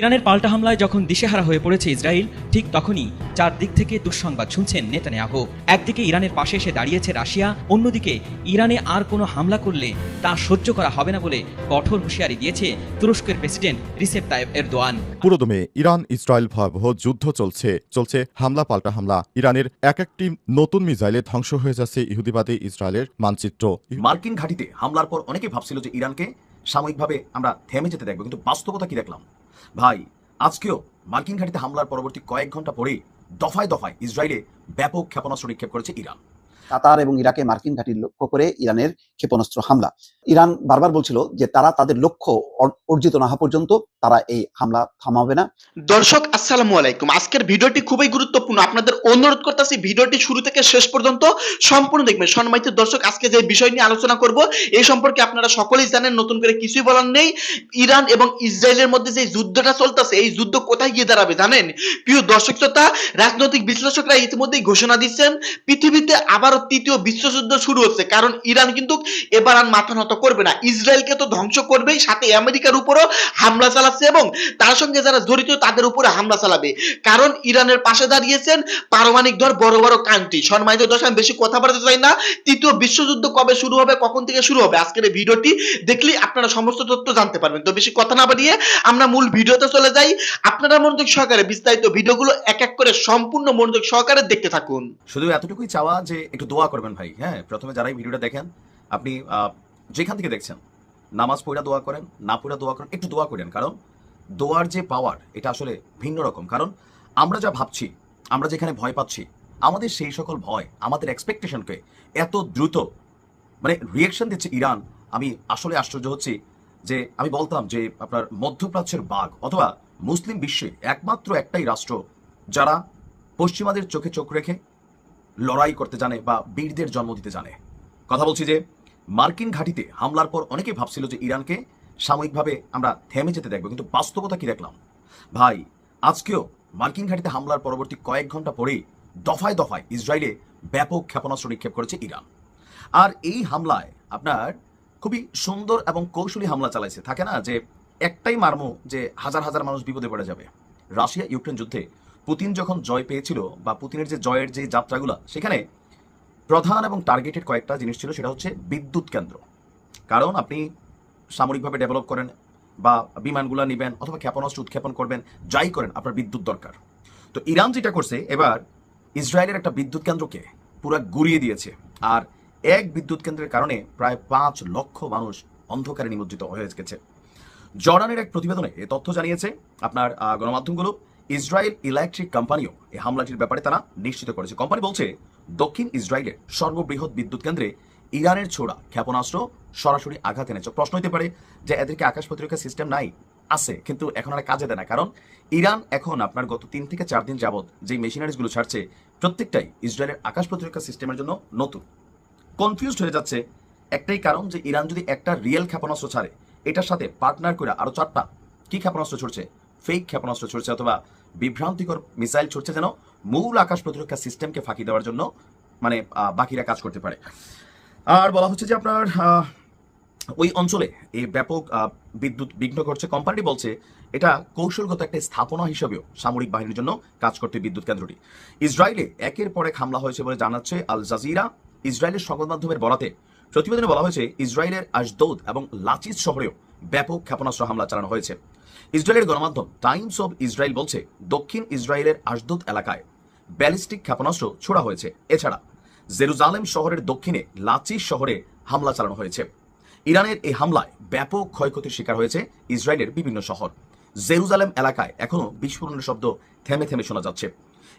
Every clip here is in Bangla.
ইরানের পাল্টা হামলায় যখন দিশেহারা হয়ে পড়েছে ইসরায়েল ঠিক তখনই চারদিক থেকে দুঃসংবাদ শুনছেন নেতানিয়াহু। একদিকে ইরানের পাশে এসে দাঁড়িয়েছে রাশিয়া অন্যদিকে ইরানে আর কোনো হামলা করলে তা সহ্য করা হবে না বলে কঠোর হুঁশিয়ারি দিয়েছে তুরস্কের প্রেসিডেন্ট রিসেপ তায়েব এরদোয়ান। পুরোদমে ইরান ইসরায়েল ভয়াবহ যুদ্ধ চলছে চলছে হামলা পাল্টা হামলা। ইরানের এক একটি নতুন মিসাইলে ধ্বংস হয়ে যাচ্ছে ইহুদিবাদী ইসরায়েলের মানচিত্র। মার্কিন ঘাঁটিতে হামলার পর অনেকে ভাবছিল যে ইরানকে সাময়িকভাবে আমরা থেমে যেতে দেখব কিন্তু বাস্তবতা কি দেখলাম? ভাই, আজকেও মার্কিন ঘাটিতে হামলার পরবর্তী কয়েক ঘণ্টা পরে দফায় দফায় ইসরায়েলে ব্যাপক ক্ষেপণাস্ত্র নিক্ষেপ করেছে ইরান। কাতার এবং ইরাকে মার্কিন ঘাঁটি লক্ষ্য করে ইরানের ক্ষেপণাস্ত্র হামলা। ইরান বারবার বলছিল যে তারা তাদের লক্ষ্য অর্জিত না হওয়া পর্যন্ত তারা এই হামলা থামাবে না। দর্শক, আসসালামু আলাইকুম। আজকের ভিডিওটি খুবই গুরুত্বপূর্ণ। আপনাদের অনুরোধ করতেছি, ভিডিওটি শুরু থেকে শেষ পর্যন্ত সম্পূর্ণ দেখবেন। সম্মানিত দর্শক, আজকে যে বিষয় নিয়ে আলোচনা করব, এই সম্পর্কে আপনারা সকলেই জানেন, নতুন করে কিছুই বলার নেই। ইরান এবং ইসরায়েলের মধ্যে যে যুদ্ধটা চলতেছে, এই যুদ্ধ কোথায় গিয়ে দাঁড়াবে জানেন? প্রিয় দর্শক শ্রোতা, রাজনৈতিক বিশ্লেষকরা ইতিমধ্যেই ঘোষণা দিচ্ছেন, পৃথিবীতে আবারও তৃতীয় বিশ্বযুদ্ধ শুরু হচ্ছে। কারণ ইরান কিন্তু এবার আর মাথা নত করবে না। ইসরায়েলকে তো ধ্বংস করবেই, সাথে আমেরিকার উপরও হামলা চালাচ্ছে এবং তার সঙ্গে যারা জড়িত তাদের উপরে হামলা চালাবে। কারণ ইরানের পাশে দাঁড়িয়েছেন পারমাণবিক ধর বড় বড় কান্ট্রি। সম্মানিত দর্শক আমি বেশি কথা বলতে চাই না। তৃতীয় বিশ্বযুদ্ধ কবে শুরু হবে, কখন থেকে শুরু হবে? আজকের এই ভিডিওটি দেখলেই আপনারা সমস্ত তথ্য জানতে পারবেন। তো বেশি কথা না বাড়িয়ে আমরা মূল ভিডিওতে চলে যাই। আপনারা মনোযোগ সহকারে বিস্তারিত ভিডিওগুলো এক এক করে সম্পূর্ণ মনোযোগ সহকারে দেখতে থাকুন। শুধু এতটুকুই চাওয়া যে একটু দোয়া করবেন ভাই। হ্যাঁ প্রথমে যারা এই ভিডিওটা দেখেন, আপনি যেখান থেকে দেখছেন, নামাজ পড়া দোয়া করেন, না পড়া দোয়া করেন, একটু দোয়া করেন। কারণ দোয়ার যে পাওয়ার এটা আসলে ভিন্ন রকম। কারণ আমরা যা ভাবছি, আমরা যেখানে ভয় পাচ্ছি, আমাদের সেই সকল ভয়, আমাদের এক্সপেকটেশনকে এত দ্রুত মানে রিয়েকশন দিচ্ছে ইরান, আমি আসলে আশ্চর্য হচ্ছি যে আমি বলতাম যে আপনার মধ্যপ্রাচ্যের বাঘ অথবা মুসলিম বিশ্বে একমাত্র একটাই রাষ্ট্র যারা পশ্চিমাদের চোখে চোখ রেখে লড়াই করতে জানে বা বীরদের জন্ম দিতে জানে। কথা বলছি যে মার্কিন ঘাঁটিতে হামলার পর অনেকে ভাবছিল যে ইরানকে সাময়িকভাবে আমরা থেমে যেতে দেখব, কিন্তু বাস্তবতা কি দেখলাম? ভাই, আজকেও মার্কিন ঘাঁটিতে হামলার পরবর্তী কয়েক ঘণ্টা পরেই দফায় দফায় ইসরায়েলে ব্যাপক ক্ষেপণাস্ত্র নিক্ষেপ করেছে ইরান। আর এই হামলায় আপনার খুবই সুন্দর এবং কৌশলী হামলা চালাইছে। থাকে না যে একটাই মারমো যে হাজার হাজার মানুষ বিপদে পড়ে যাবে। রাশিয়া ইউক্রেন যুদ্ধে পুতিন যখন জয় পেয়েছিল বা পুতিনের যে জয়ের যে যাত্রাগুলো, সেখানে প্রধান এবং টার্গেটেড কয়েকটা জিনিস ছিল, সেটা হচ্ছে বিদ্যুৎ কেন্দ্র। কারণ আপনি সামরিকভাবে ডেভেলপ করেন বা বিমানগুলো নেবেন অথবা ক্ষেপণাস্ত্র উৎক্ষেপণ করবেন, যাই করেন, আপনার বিদ্যুৎ দরকার। তো ইরান যেটা করছে, এবার ইসরায়েলের একটা বিদ্যুৎ কেন্দ্রকে পুরো গুড়িয়ে দিয়েছে। আর এক বিদ্যুৎ কেন্দ্রের কারণে প্রায় পাঁচ লক্ষ মানুষ অন্ধকারে নিমজ্জিত হয়ে গেছে। জর্ডানের এক প্রতিবেদনে এ তথ্য জানিয়েছে, আপনার গণমাধ্যমগুলো, ইসরায়েল ইলেকট্রিক কোম্পানিও এই হামলাটির ব্যাপারে তারা নিশ্চিত করেছে। কোম্পানি বলছে দক্ষিণ ইসরায়েলের সর্ববৃহৎ বিদ্যুৎ কেন্দ্রে ইরানের ছোড়া ক্ষেপণাস্ত্র সরাসরি আঘাত এনেছে। প্রশ্ন হতে পারে যে এদেরকে আকাশ প্রতিরক্ষা সিস্টেম নাই, আছে, কিন্তু এখন আর কাজে দেয় না। কারণ ইরান এখন আপনার গত তিন থেকে চার দিন যাবৎ যে মেশিনারিজগুলো ছাড়ছে, প্রত্যেকটাই ইসরায়েলের আকাশ প্রতিরক্ষা সিস্টেমের জন্য নতুন। কনফিউজড হয়ে যাচ্ছে একটাই কারণ যে ইরান যদি একটা রিয়েল ক্ষেপণাস্ত্র ছাড়ে, এটার সাথে পার্টনার করে আরও চারটা কি ক্ষেপণাস্ত্র ছড়ছে? ফেক ক্ষেপণাস্ত্র ছড়ছে অথবা বিভ্রান্তিকর মিসাইল ছড়ছে যেন মূল আকাশ প্রতিরক্ষা সিস্টেমকে ফাঁকি দেওয়ার জন্য মানে বাকিরা কাজ করতে পারে। আর বলা হচ্ছে যে আপনার ওই অঞ্চলে এই ব্যাপক বিদ্যুৎ বিঘ্ন করছে কোম্পানিটি বলছে, এটা কৌশলগত একটা স্থাপনা হিসেবেও সামরিক বাহিনীর জন্য কাজ করতে বিদ্যুৎ কেন্দ্রটি। ইসরায়েলে একের পর এক হামলা হয়েছে বলে জানাচ্ছে আল জাজিরা। ইসরায়েলের সংবাদ মাধ্যমের বরাতে প্রতিবেদনে বলা হয়েছে, ইসরায়েলের আশদৌদ এবং লাচিস শহরেও ব্যাপক ক্ষেপণাস্ত্র হামলা চালানো হয়েছে। ইসরায়েলের গণমাধ্যম টাইমস অব ইসরায়েল বলছে, দক্ষিণ ইসরায়েলের আশদুদ এলাকায় ব্যালিস্টিক ক্ষেপণাস্ত্র ছোড়া হয়েছে। এছাড়া জেরুজালেম শহরের দক্ষিণে লাচিস শহরে হামলা চালানো হয়েছে। ইরানের এই হামলায় ব্যাপক ক্ষয়ক্ষতির শিকার হয়েছে ইসরায়েলের বিভিন্ন শহর। জেরুজালেম এলাকায় এখনও বিস্ফোরণের শব্দ থেমে থেমে শোনা যাচ্ছে।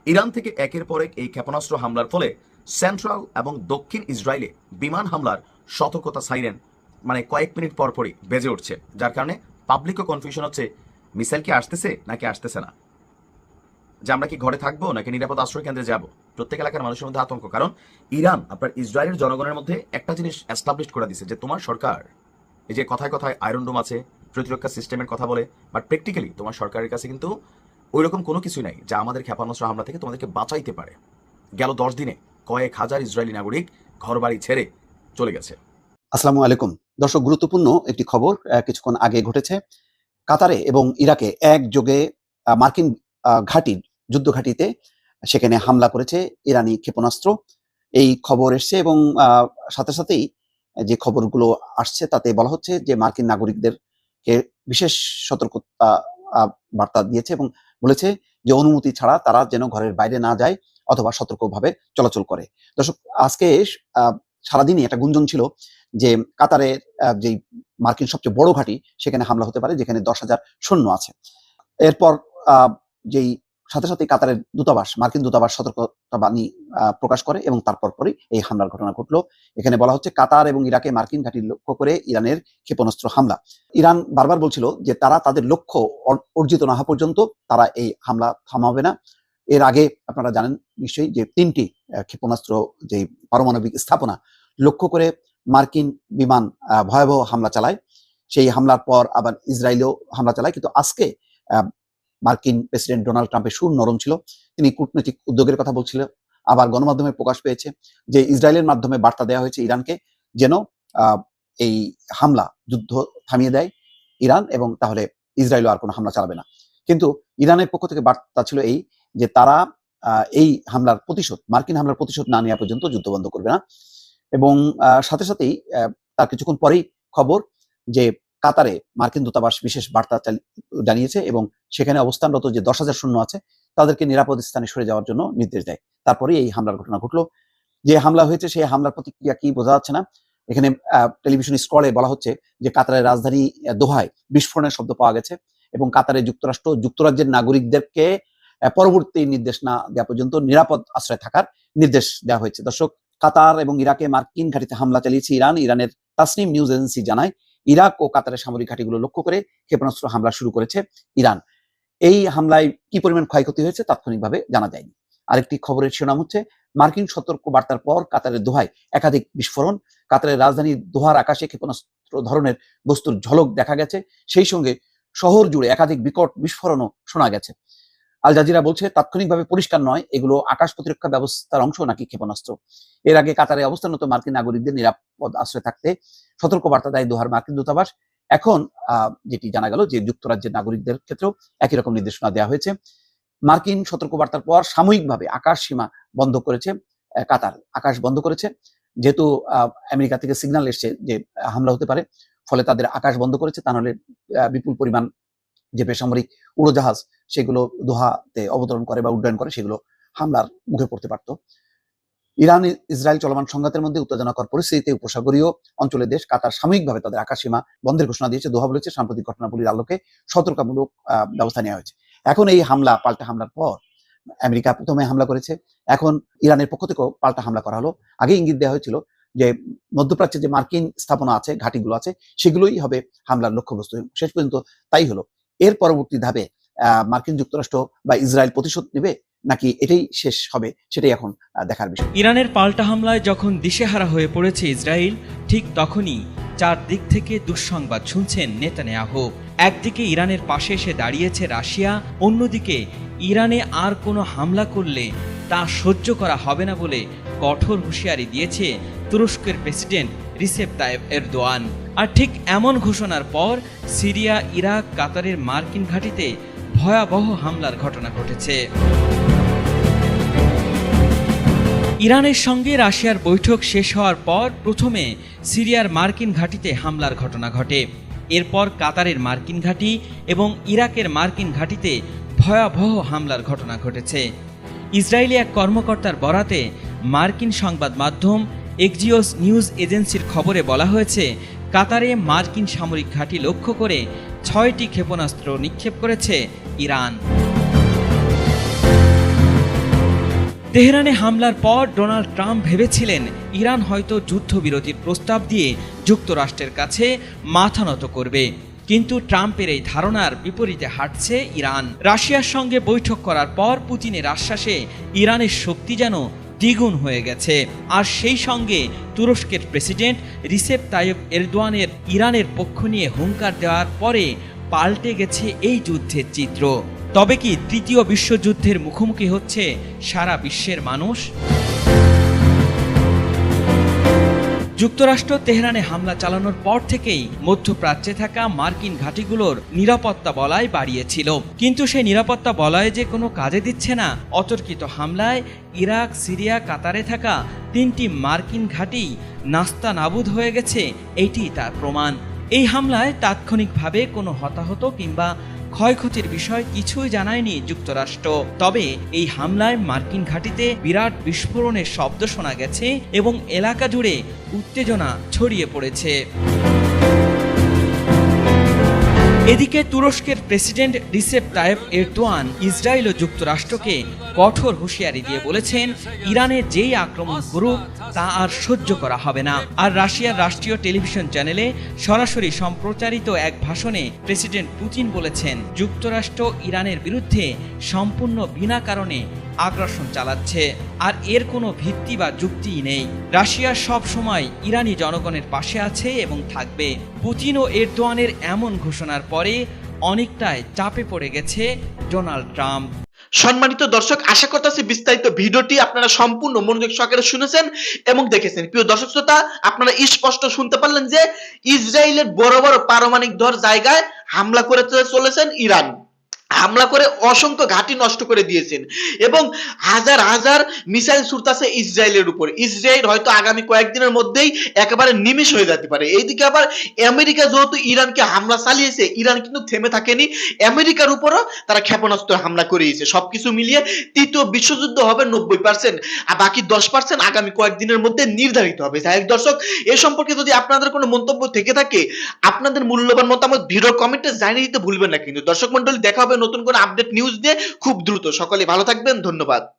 ইরান থেকে একের পর এক এই ক্ষেপণাস্ত্র হামলার ফলে সেন্ট্রাল এবং দক্ষিণ ইসরায়েলে বিমান হামলার সতর্কতা সাইরেন মানে কয়েক মিনিট পর পরই বেজে উঠছে, যার কারণে পাবলিকও কনফিউশন হচ্ছে, মিসাইল কি আসতেছে নাকি আসতেছে না? যে আমরা কি ঘরে থাকব নাকি নিরাপদ আশ্রয় কেন্দ্রে যাব? প্রত্যেক এলাকার মানুষের মধ্যে আতঙ্ক, কারণ ইরান, আপনার ইসরায়েলের জনগণের মধ্যে একটা জিনিস এস্টাবলিশ করে দিছে যে তোমার সরকার, এই যে কথায় কথায় আয়রন ডোম আছে, প্রতিরক্ষা সিস্টেমের কথা বলে বাট প্র্যাকটিক্যালি তোমার সরকারের কাছে কিন্তু ওই রকম কোনো কিছুই নাই যা আমাদের ক্ষেপণাস্ত্র হামলা থেকে তোমাদেরকে বাঁচাইতে পারে। গেল দশ দিনে কয়েক হাজার ইসরায়েলি নাগরিক ঘরবাড়ি ছেড়ে চলে গেছে। আসসালামু আলাইকুম। দর্শক, গুরুত্বপূর্ণ একটি খবর কিছুক্ষণ আগে ঘটেছে। কাতারে এবং ইরাকে একযোগে মার্কিন ঘাঁটি যুদ্ধ ঘাঁটিতে সেখানে হামলা করেছে ইরানি ক্ষেপণাস্ত্র। এই খবর এসছে এবং সাথে সাথেই যে খবরগুলো আসছে তাতে বলা হচ্ছে যে মার্কিন নাগরিকদেরকে বিশেষ সতর্কতা বার্তা দিয়েছে এবং বলেছে যে অনুমতি ছাড়া তারা যেন ঘরের বাইরে না যায় অথবা সতর্কভাবে চলাচল করে। দর্শক, আজকে সারাদিনই একটা গুঞ্জন ছিল যে কাতারের যেই মার্কিন সবচেয়ে বড় ঘাঁটি, সেখানে হামলা হতে পারে, যেখানে দশ হাজার সৈন্য আছে। এরপর যেই সাথে সাথে কাতারের দূতাবাস, মার্কিন দূতাবাস সতর্কতা বাণী প্রকাশ করে এবং তারপর পরই এই হামলার ঘটনা ঘটলো। এখানে বলা হচ্ছে কাতার এবং ইরাকে মার্কিন ঘাঁটি লক্ষ্য করে ইরানের ক্ষেপণাস্ত্র হামলা। ইরান বারবার বলছিল যে তারা তাদের লক্ষ্য অর্জিত না হওয়া পর্যন্ত তারা এই হামলা থামাবে না। এর আগে আপনারা জানেন নিশ্চয়ই যে তিনটি ক্ষেপণাস্ত্র যে পারমাণবিক স্থাপনা, লক্ষ্য করে মার্কিন বিমান ভয়াবহ হামলা চালায়। সেই হামলার পর আবার ইসরায়েলও হামলা চালায়। কিন্তু আজকে মার্কিন প্রেসিডেন্ট ডোনাল্ড ট্রাম্পের সুর নরম ছিল। তিনি কূটনৈতিক উদ্যোগের কথা বলছিল। আবার গণমাধ্যমে প্রকাশ পেয়েছে যে ইসরায়েলের মাধ্যমে বার্তা দেওয়া হয়েছে ইরানকে যেন এই হামলা, যুদ্ধ থামিয়ে দেয় ইরান এবং তাহলে ইসরায়েলও আর কোনো হামলা চালাবে না। কিন্তু ইরানের পক্ষ থেকে বার্তা ছিল এই যে তারা এই হামলার প্রতিশোধ, মার্কিন হামলার প্রতিশোধ না নেওয়া পর্যন্ত যুদ্ধ বন্ধ করবে না। এবং সাথে সাথেই তার কিছুক্ষণ পরেই খবর যে কাতারে মার্কিন দূতাবাস বিশেষ বার্তা জানিয়েছে এবং সেখানে অবস্থানরত যে দশ হাজার শূন্য আছে, তাদেরকে নিরাপদ স্থানে সরে যাওয়ার জন্য নির্দেশ দেয়। তারপরে এই হামলার ঘটনা ঘটলো। যে হামলা হয়েছে, সেই হামলার প্রতিক্রিয়া কি বোঝা যাচ্ছে না। এখানে টেলিভিশন স্ক্রলে বলা হচ্ছে যে কাতারের রাজধানী দোহায় বিস্ফোরণের শব্দ পাওয়া গেছে এবং কাতারে যুক্তরাষ্ট্র যুক্তরাজ্যের নাগরিকদেরকে পরবর্তী নির্দেশ না দেওয়া পর্যন্ত নিরাপদ আশ্রয় থাকার নির্দেশ দেওয়া হয়েছে। দর্শক কাতার এবং ইরাকে মার্কিন ঘাঁটিতে হামলা চালিয়েছে ইরান। ইরানের তাসনিম নিউজ এজেন্সি জানায়, ইরাক ও কাতারের সামরিক ঘাঁটিগুলো লক্ষ্য করে ক্ষেপণাস্ত্র হামলা শুরু করেছে ইরান। এই হামলায় কি পরিমাণ ক্ষয়ক্ষতি হয়েছে তাৎক্ষণিকভাবে জানা যায়নি। আরেকটি খবরের শিরোনাম হচ্ছে, মার্কিন সতর্ক বার্তার পর কাতারের দোহায় একাধিক বিস্ফোরণ। কাতারের রাজধানী দোহার আকাশে ক্ষেপণাস্ত্র ধরনের বস্তুর ঝলক দেখা গেছে। সেই সঙ্গে শহর জুড়ে একাধিক বিকট বিস্ফোরণও শোনা গেছে। আল জাজিরা বলছে, তাৎক্ষণিকভাবে পরিষ্কার নয়, এগুলো আকাশ প্রতিরক্ষা ব্যবস্থার অংশ নাকি ক্ষেপণাস্ত্র। এর আগে কাতারে অবস্থানরত মার্কিন নাগরিকদের নিরাপদ আশ্রয় থাকতে সতর্ক বার্তা দেয় দোহার মার্কিন দূতাবাস। এখন যেটি জানা গেল যে যুক্তরাজ্যের নাগরিকদের ক্ষেত্রেও একই রকম নির্দেশনা দেওয়া হয়েছে। মার্কিন সতর্কবার্তার পর সাময়িকভাবে আকাশ সীমা বন্ধ করেছে কাতার। আকাশ বন্ধ করেছে, যেহেতু আমেরিকা থেকে সিগন্যাল এসছে যে হামলা হতে পারে, ফলে তাদের আকাশ বন্ধ করেছে, তা নাহলে বিপুল পরিমাণ যে বেসামরিক উড়োজাহাজ সেগুলো দোহাতে অবতরণ করে বা উড্ডয়ন করে, সেগুলো হামলার মুখে পড়তে পারত। ইরান, ইসরায়েল চলমান সংঘাতের মধ্যে উত্তেজনাকর পরিস্থিতিতে উপসাগরীয় অঞ্চলের দেশ কাতার সাময়িকভাবে তাদের আকাশসীমা বন্ধের ঘোষণা দিয়েছে। দোহা বলেছে, সাম্প্রতিক ঘটনাবলীর আলোকে সতর্কতামূলক ব্যবস্থা নেওয়া হয়েছে। এখন এই হামলা, পাল্টা হামলার পর আমেরিকা প্রথমে হামলা করেছে। এখন ইরানের পক্ষ থেকেও পাল্টা হামলা করা হলো। আগে ইঙ্গিত দেওয়া হয়েছিল যে, মধ্যপ্রাচ্যে যে মার্কিন স্থাপনা আছে, ঘাটিগুলো আছে, সেগুলোই হবে হামলার লক্ষ্যবস্তু। শেষ পর্যন্ত তাই হলো। এর পরবর্তী ধাপে মার্কিন যুক্তরাষ্ট্র বা ইসরায়েল প্রতিশোধ নেবে নাকি এটাই শেষ হবে, সেটাই এখন দেখার বিষয়। ইরানের পাল্টা হামলায় যখন দিশেহারা হয়ে পড়েছে ইসরায়েল, ঠিক তখনই চারদিক থেকে দুঃসংবাদ শুনছেন নেতানিয়াহু। একদিকে ইরানের পাশে এসে দাঁড়িয়েছে রাশিয়া, অন্যদিকে ইরানে আর কোনো হামলা করলে তা সহ্য করা হবে না বলে কঠোর হুঁশিয়ারি দিয়েছে তুরস্কের প্রেসিডেন্ট রিসেপ তায়েব এরদোয়ান। আর ঠিক এমন ঘোষণার পর সিরিয়া, ইরাক, কাতারের মার্কিন ঘাঁটিতে ভয়াবহ হামলার ঘটনা ঘটেছে। ইরানের সঙ্গে রাশিয়ার বৈঠক শেষ হওয়ার পর প্রথমে সিরিয়ার মার্কিন ঘাঁটিতে হামলার ঘটনা ঘটে। এরপর কাতারের মার্কিন ঘাঁটি এবং ইরাকের মার্কিন ঘাঁটিতে ভয়াবহ হামলার ঘটনা ঘটেছে। ইসরায়েলি এক কর্মকর্তার বরাতে মার্কিন সংবাদ মাধ্যম এক্সিওস নিউজ এজেন্সির খবরে বলা হয়েছে কাতারে মার্কিন সামরিক ঘাঁটি লক্ষ্য করে ছয়টি ক্ষেপণাস্ত্র নিক্ষেপ করেছে ইরান। তেহরানে হামলার পর ডোনাল্ড ট্রাম্প ভেবেছিলেন ইরান হয়তো যুদ্ধবিরতির প্রস্তাব দিয়ে যুক্তরাষ্ট্রের কাছে মাথা নত করবে। কিন্তু ট্রাম্পের এই ধারণার বিপরীতে হাঁটছে ইরান। রাশিয়ার সঙ্গে বৈঠক করার পর পুতিনের আশ্বাসে ইরানের শক্তি যেন দ্বিগুণ হয়ে গেছে। আর সেই সঙ্গে তুরস্কের প্রেসিডেন্ট রিসেপ তাইব এরদোয়ানের ইরানের পক্ষ নিয়ে হুঙ্কার দেওয়ার পরে পাল্টে গেছে এই যুদ্ধের চিত্র। তবে কি তৃতীয় বিশ্বযুদ্ধের মুখোমুখি হচ্ছে সারা বিশ্বের মানুষ? যুক্তরাষ্ট্র তেহরানে হামলা চালানোর পর থেকেই মধ্যপ্রাচ্যে থাকা মার্কিন ঘাঁটিগুলোর নিরাপত্তা বলয় বাড়িয়েছিল। কিন্তু সেই নিরাপত্তা বলয় যে কোনো কাজে দিচ্ছে না, অতর্কিত হামলায় ইরাক, সিরিয়া, কাতারে থাকা তিনটি মার্কিন ঘাঁটি নাস্তা নাবুদ হয়ে গেছে এটি তার প্রমাণ। এই হামলায় তাৎক্ষণিকভাবে কোনো হতাহত কিংবা ক্ষয়ক্ষতির বিষয় কিছুই জানায়নি যুক্তরাষ্ট্র। তবে এই হামলায় মার্কিন ঘাঁটিতে বিরাট বিস্ফোরণের শব্দ শোনা গেছে এবং এলাকা জুড়ে উত্তেজনা ছড়িয়ে পড়েছে। এদিকে তুরস্কের president Recep Tayyip Erdogan Israel ও যুক্তরাষ্ট্রকে কঠোর হুঁশিয়ারি দিয়ে বলেছেন ইরানে যেই আক্রমণ করুক তা আর সহ্য করা হবে না। আর রাশিয়ার রাষ্ট্রীয় টেলিভিশন চ্যানেলে সরাসরি সম্প্রচারিত এক ভাষণে প্রেসিডেন্ট পুতিন বলেছেন, যুক্তরাষ্ট্র ইরানের বিরুদ্ধে সম্পূর্ণ বিনা কারণে আগ্রাসন চালাচ্ছে। আর এর কোনো ভিত্তি বা যুক্তিই নেই। রাশিয়া সব সময় ইরানি জনগণের পাশে আছে এবং থাকবে। পুতিন ও এরদোয়ানের এমন ঘোষণার পরে অনেকটাই চাপে পড়ে গেছে ডোনাল্ড ট্রাম্প। সম্মানিত দর্শক, আশা করতেছি বিস্তারিত ভিডিওটি আপনারা সম্পূর্ণ মনোযোগ সহকারে শুনেছেন এবং দেখেছেন। প্রিয় দর্শক শ্রোতা, আপনারা স্পষ্ট শুনতে পারলেন যে ইসরায়েলের বড় বড় পারমাণবিক ধর জায়গায় হামলা করে চলেছেন ইরান। হামলা করে অসংখ্য ঘাঁটি নষ্ট করে দিয়েছেন। এবং হাজার হাজার মিসাইল ছুটতাছে ইসরায়েলের উপর। ইসরায়েল হয়তো আগামী কয়েকদিনের মধ্যেই একেবারে নিমিষ হয়ে যেতে পারে। এইদিকে আবার আমেরিকা যেহেতু ইরানকে হামলা চালিয়েছে, ইরান কিন্তু থেমে থাকেনি। আমেরিকার উপরও তারা ক্ষেপণাস্ত্র হামলা করিয়েছে। সবকিছু মিলিয়ে তৃতীয় বিশ্বযুদ্ধ হবে নব্বই পার্সেন্ট আর বাকি দশ পার্সেন্ট আগামী কয়েকদিনের মধ্যে নির্ধারিত হবে। যাই দর্শক, এ সম্পর্কে যদি আপনাদের কোনো মন্তব্য থেকে থাকে, আপনাদের মূল্যবান মতামত ভিডিও কমেন্টে জানিয়ে দিতে ভুলবেন না কিন্তু। দর্শক মন্ডলী দেখা হবে নতুন কোনো আপডেট নিউজ নিয়ে খুব দ্রুত। সকলে ভালো থাকবেন ধন্যবাদ।